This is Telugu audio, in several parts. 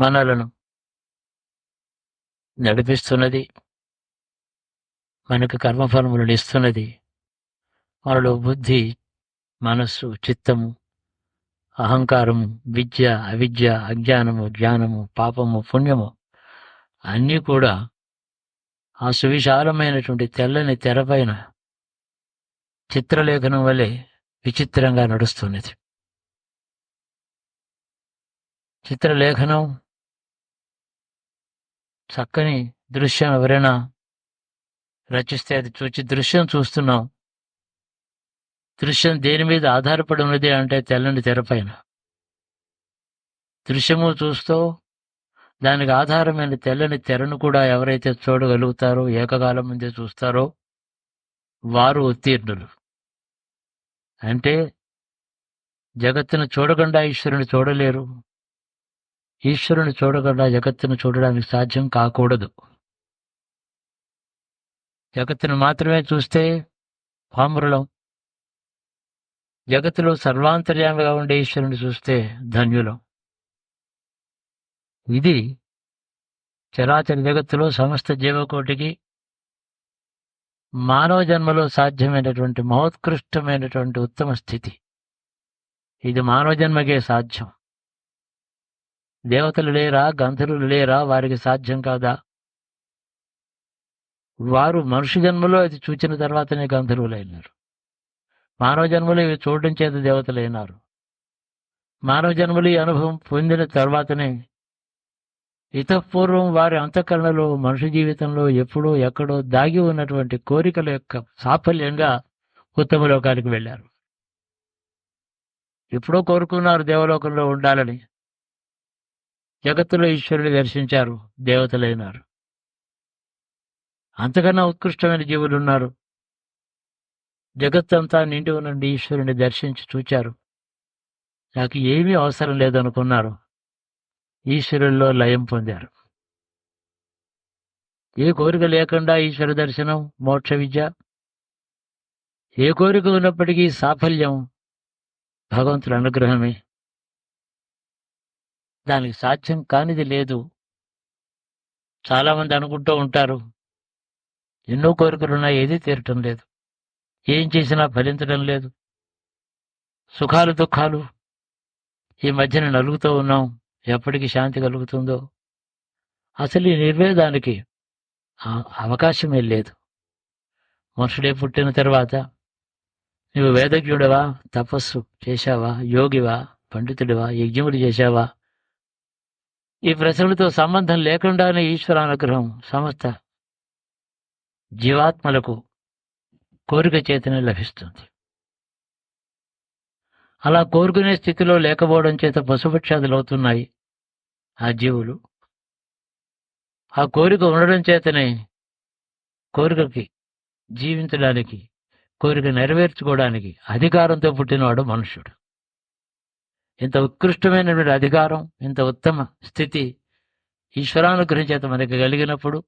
మనలను నడిపిస్తున్నది. మనకు కర్మఫలములను ఇస్తున్నది. మనలో బుద్ధి మనస్సు చిత్తము అహంకారము విద్య అవిద్య అజ్ఞానము జ్ఞానము పాపము పుణ్యము అన్నీ కూడా ఆ సువిశాలమైనటువంటి తెల్లని తెరపైన చిత్రలేఖనం వలె విచిత్రంగా నడుస్తున్నది. చిత్రలేఖనం చక్కని దృశ్యం ఎవరైనా రచిస్తే అది చూచి దృశ్యం చూస్తున్నాం దృశ్యం దేని మీద ఆధారపడి ఉన్నది అంటే తెల్లని తెరపైన దృశ్యము చూస్తూ దానికి ఆధారమైన తెల్లని తెరను కూడా ఎవరైతే చూడగలుగుతారో ఏకకాలం ముందే చూస్తారో వారు ఉత్తీర్ణులు. అంటే జగత్తును చూడకుండా ఈశ్వరుని చూడలేరు. ఈశ్వరుని చూడకుండా జగత్తును చూడడానికి సాధ్యం కాకూడదు. జగత్తును మాత్రమే చూస్తే పామురులం. జగత్తులో సర్వాంతర్యామిగా ఉండే ఈశ్వరుని చూస్తే ధన్యులం. ఇది చరాచర జగత్తులో సమస్త జీవకోటికి మానవ జన్మలో సాధ్యమైనటువంటి మహోత్కృష్టమైనటువంటి ఉత్తమ స్థితి. ఇది మానవ జన్మకే సాధ్యం. దేవతలు లేరా గంధర్వులు లేరా వారికి సాధ్యం కాదా? వారు మనుషు జన్మలో అది చూచిన తర్వాతనే గంధర్వులైనారు మానవ జన్మలో ఇవి చూడడం చేత దేవతలైనారు మానవ జన్మలు ఈ అనుభవం పొందిన తర్వాతనే ఇతపూర్వం వారి అంతఃకరణలో మనుషు జీవితంలో ఎప్పుడో ఎక్కడో దాగి ఉన్నటువంటి కోరికల యొక్క సాఫల్యంగా ఉత్తమ లోకానికి వెళ్ళారు. ఎప్పుడో కోరుకున్నారు దేవలోకంలో ఉండాలని. జగత్తులో ఈశ్వరుని దర్శించారు దేవతలైనారు. అంతకన్నా ఉత్కృష్టమైన జీవులు ఉన్నారు. జగత్తంతా నిండి నుండి ఈశ్వరుని దర్శించి చూచారు. నాకు ఏమీ అవసరం లేదనుకున్నారు. ఈశ్వరుల్లో లయం పొందారు. ఏ కోరిక లేకుండా ఈశ్వర దర్శనం మోక్ష విద్య? ఏ కోరిక ఉన్నప్పటికీ సాఫల్యం భగవంతుడి అనుగ్రహమే. దానికి సాధ్యం కానిది లేదు. చాలామంది అనుకుంటూ ఉంటారు ఎన్నో కోరికలున్నా ఏదీ తీరటం లేదు ఏం చేసినా ఫలించడం లేదు. సుఖాలు దుఃఖాలు ఈ మధ్యన నలుగుతూ ఉన్నాం ఎప్పటికి శాంతి కలుగుతుందో. అసలు ఈ నిర్వేదానికి అవకాశమే లేదు. మనుషుడే పుట్టిన తర్వాత నువ్వు వేదజ్ఞుడవా తపస్సు చేశావా యోగివా పండితుడివా యజ్ఞములు చేశావా ఈ ప్రశ్నలతో సంబంధం లేకుండానే ఈశ్వర అనుగ్రహం సమస్త జీవాత్మలకు కోరిక చేతనే లభిస్తుంది. అలా కోరుకునే స్థితిలో లేకపోవడం చేత పశుపక్షాదులు అవుతున్నాయి ఆ జీవులు. ఆ కోరిక ఉండడం చేతనే కోరికకి జీవించడానికి కోరిక నెరవేర్చుకోవడానికి అధికారంతో పుట్టినవాడు మనుష్యుడు. ఇంత ఉత్కృష్టమైనటువంటి అధికారం ఇంత ఉత్తమ స్థితి ఈశ్వరానుగ్రహం చేత మనకి కలిగినప్పుడు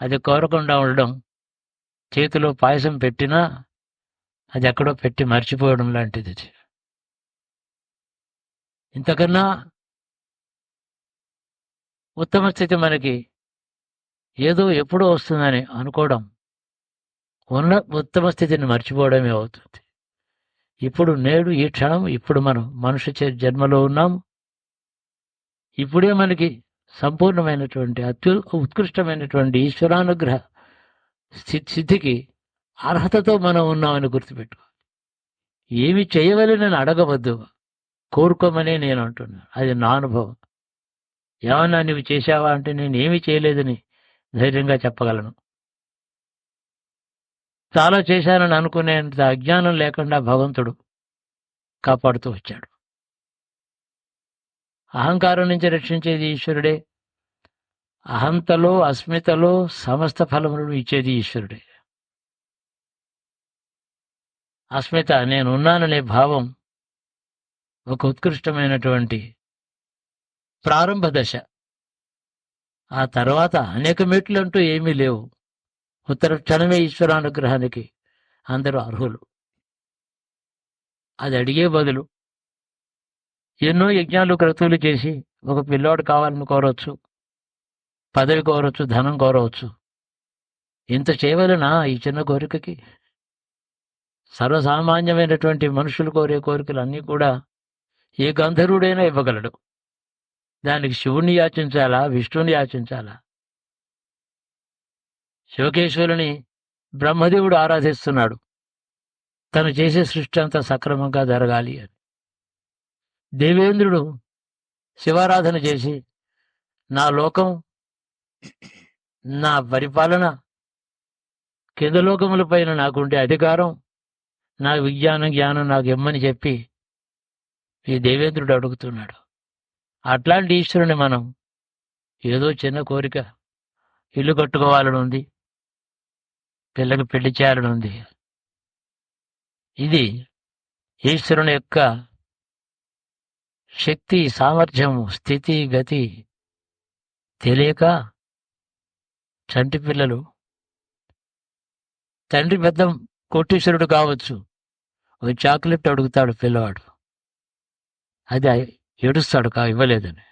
అది కోరకుండా ఉండడం చేతిలో పాయసం పెట్టినా అది ఎక్కడో పెట్టి మర్చిపోవడం లాంటిది. ఇంతకన్నా ఉత్తమ స్థితి మనకి ఏదో ఎప్పుడో వస్తుందని అనుకోవడం ఉన్న ఉత్తమ స్థితిని మర్చిపోవడమే అవుతుంది. ఇప్పుడు నేడు ఈ క్షణం ఇప్పుడు మనం మనుషు చే- జన్మలో ఉన్నాం. ఇప్పుడే మనకి సంపూర్ణమైనటువంటి అత్యు ఉత్కృష్టమైనటువంటి ఈశ్వరానుగ్రహ స్థి- స్థితికి అర్హతతో మనం ఉన్నామని గుర్తుపెట్టుకో ఏమి చేయవలనని అడగవద్దు. కోరుకోమనే నేను అంటున్నాను. అది నా అనుభవం. ఏమన్నా నువ్వు చేశావా అంటే నేను ఏమీ చేయలేదని ధైర్యంగా చెప్పగలను. చాలా చేశానని అనుకునేంత అజ్ఞానం లేకుండా భగవంతుడు కాపాడుతూ వచ్చాడు. అహంకారం నుంచి రక్షించేది ఈశ్వరుడే. అహంతలో అస్మితలో సమస్త ఫలములను ఇచ్చేది ఈశ్వరుడే. అస్మిత నేనున్నాననే భావం ఒక ఉత్కృష్టమైనటువంటి ప్రారంభ దశ. ఆ తర్వాత అనేక మెట్లు అంటూ ఏమీ లేవు. ఉత్తర క్షణమే ఈశ్వరానుగ్రహానికి అందరూ అర్హులు. అది అడిగే బదులు ఎన్నో యజ్ఞాలు క్రతువులు చేసి ఒక పిల్లోడు కావాలని కోరవచ్చు పదవి కోరవచ్చు ధనం కోరవచ్చు. ఇంత చేయవలనా ఈ చిన్న కోరికకి? సర్వసామాన్యమైనటువంటి మనుషులు కోరే కోరికలు అన్నీ కూడా ఏ గంధర్వుడైనా ఇవ్వగలడు. దానికి శివుణ్ణి యాచించాలా విష్ణుని యాచించాలా? శివకేశ్వరుని బ్రహ్మదేవుడు ఆరాధిస్తున్నాడు. తను చేసే సృష్టి అంతా సక్రమంగా జరగాలి అని. దేవేంద్రుడు శివారాధన చేసి నా లోకం నా పరిపాలన కింద లోకముల పైన నాకుండే అధికారం నా విజ్ఞానం జ్ఞానం నాకు ఇమ్మని చెప్పి ఈ దేవేంద్రుడు అడుగుతున్నాడు. అట్లాంటి ఈశ్వరుని మనం ఏదో చిన్న కోరిక ఇల్లు కట్టుకోవాలని ఉంది. పిల్లకు పెళ్ళి చేయాలనుంది ఇది ఈశ్వరుని యొక్క శక్తి సామర్థ్యం స్థితి గతి తెలియక చంటి పిల్లలు తండ్రి పెద్ద కోటీశ్వరుడు కావచ్చు. ఒక చాక్లెట్ అడుగుతాడు పిల్లవాడు. అది ఏడుస్తాడు కా ఇవ్వలేదని.